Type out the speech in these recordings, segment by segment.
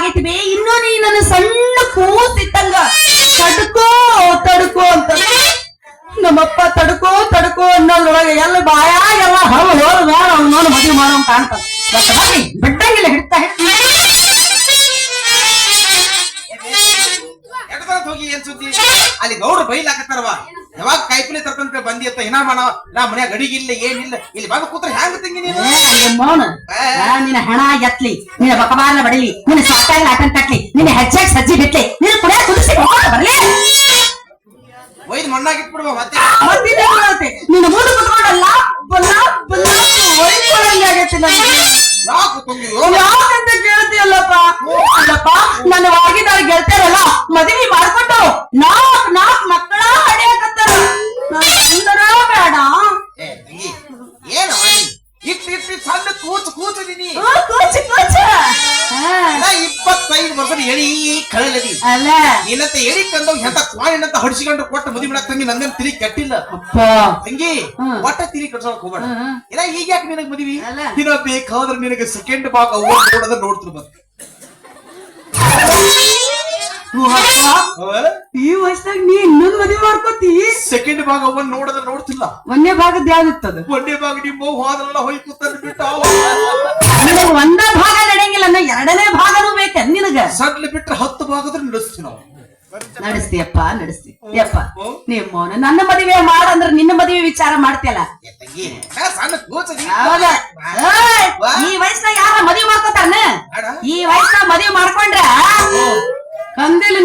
ಆಗೈತಿ ಇನ್ನು ನೀ ನನ್ನ ಸಣ್ಣ ಕೂಸಿತ್ತಂಗ. ತಡ್ಕೋ ತಡ್ಕೋ ಅಂತ. ನಮ್ಮಪ್ಪ ತಡ್ಕೋ ತಡ್ಕೋ ಅನ್ನೋದ್ರೊಳಗೆ ಎಲ್ಲ ಬಾಯಾಗೆಲ್ಲ ಹವ ಹೋದ ಬೇಡ ಅವನೋನು ಮದುವೆ ಮಾಡೋ ಕಾಣ್ತ ಬಿಟ್ಟಂಗಿಲ್ಲ ಹಿಡ್ತಾ ಹಿಡ್ತಾ. ಅಲ್ಲಿ ಗೌಡ ಬೈಲಾಕತ್ತಾರವಾ ಯಾವಾಗ ಕಾಯಿಪಲ್ಲೆ ತರ್ತಂತ ಬಂದಿ ಅಂತ ಏನ ಮಾಡ ನಾ ಮನ್ಯಾಗ ಅಡಿಗಿಲ್ಲ ಏನಿಲ್ಲ. ಇಲ್ಲಿ ಬಂದು ಕೂತ್ರ ಹ್ಯಾಂಗ ತಂಗಿ ನೀನು? ನಿನ್ನ ಹಣ ಎತ್ಲಿ ನಿನ್ನ ಬಕಬಾರ್ನ ಬಡಿಲಿ ನಿನ್ನ ಸಾಕಾಗಿ ಆಟನ್ ತಟ್ಲಿ ನಿನ್ನ ಹೆಚ್ಚಾಗಿ ಸಜ್ಜಿ ಬಿಟ್ಲಿ ನಿನ್ನ ಕುಡಿಯ ಕುದಿಸಿ ಬರ್ಲಿ. ಒಯ್ದು ಮಣ್ಣಾಗಿ ಇಟ್ಬಿಡುವ ಮತ್ತೆ? ನಿನ್ನ ಮುಂದೆ ಕುತ್ಕೊಂಡಲ್ಲ ವರ್ಷದ ಎಳಿ ಕಳಲದಿ ಅಲ್ಲ. ನಿನ್ನಂತ ಎಳಿ ಕಂದವ್ ಎಂತ ಕ್ವಾಲಿನಂತ ಹಡಿಸಿಕೊಂಡು ಕೊಟ್ಟ ಮದುವೆ ಮಾಡಕ್ ತಂಗಿ ನಂದೇನ್ ತಿರಿ ಕೆಟ್ಟಿಲ್ಲ. ತಂಗಿ. ಒಟ್ಟ ತಿರಿ ಕಟ್ಸೋಕ್ ಹೋಗ್ಬೇಡ. ಇಲ್ಲ ಈಗ ಯಾಕೆ ನಿನಗ್ ಮದಿವಿ? ತಿನ್ನ ದಿನ ಬೇಕಾದ್ರೆ ನಿನಗೆ ಸೆಕೆಂಡ್ ಭಾಗ ಅವ್ವ ನೋಡೋದ ನೋಡ್ತಿರ್ ಬಂತ ಓ ಅಪ್ಪ, ಈ ವಯಸ್ಸಾಗ ನೀ ಇನ್ನೊಂದು ಮದುವೆ ಮಾಡ್ಕೋತಿ? ಸೆಕೆಂಡ್ ಭಾಗ ಅವ್ವ ನೋಡದ ನೋಡ್ತಿಲ್ಲ. ಒಂದೇ ಭಾಗದ ಯಾವ್ದಿತ್ತದ ಒಂದೇ ಭಾಗ ನಿಮ್ಮ ಹೋದ್ರಲ್ಲ ಹೋಯ್ತು ಕೂತಂದ್ ಬಿಟ್ಟ ನಿನಗ ಬಿಟ್ಟರೆ ಬಿಟ್ರೆ ಹತ್ತು ಭಾಗದ್ರೆ ನಡೆಸ್ತೀವಿ ನಾವು. ನಡೆಸ್ತೀಯಪ್ಪ ನಡೆಸ್ತಿ. ಯಪ್ಪ ನಿಮ್ಮವನ ನನ್ನ ಮದುವೆ ಮಾಡಂದ್ರೆ ನಿನ್ನ ಮದುವೆ ವಿಚಾರ ಮಾಡ್ತಿಯಲ್ಲ? ಹೌದ. ಏಯ್, ಈ ವಯಸ್ಸಿನ ಯಾರ ಮದುವೆ ಮಾಡ್ಕೋತಾನ ಈ ವಯಸ್ಸಿನಾಗ ಮದುವೆ ಮಾಡ್ಕೊಂಡ್ರ? ಕಂದಿಲ್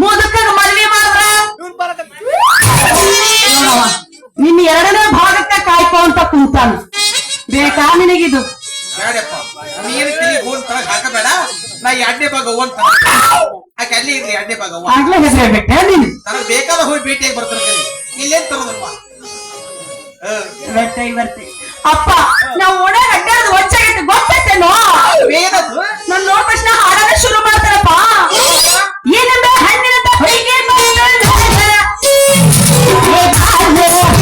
ಮುದುಕಗ ಮದುವೆ ಮಾಡಿದ್ರ? ನೋಡವ್ವ, ನಿನ್ನ ಎರಡನೇ ಭಾಗಕ್ಕ ಕಾಯ್ಕೋ ಅಂತ ಕುಂತಾನ. ಬೇಕಾ ನಿನಗಿದು? ಬೇಡಪ್ಪ. ನೀನು ತಿಳಿ ಹೋನ್ ತರಕ್ ಹಾಕಬೇಡ. ನಾ ಎರಡನೇ ಭಾಗ ಆಕೆ ಅಲ್ಲೇ ಇರ್ಲಿ ಎರಡನೇ ಭಾಗ ಅವ್ವ ಆಗ್ಲೇ ಹೆಸರು ಬಿಟ್ಟೆ ನೀನು? ಬೇಕಾದ ಹೋಗಿ ಭೇಟಿಯಾಗಿ ಬರ್ತಾರೆ ಇಲ್ಲೇನ್ ತರೋದಪ್ಪ? ಬರ್ತೆ ಬರ್ತೆ. ಅಪ್ಪ ನಾವು ಒಣ ಅಡ್ಡಾಡದ ಒಚ್ಚ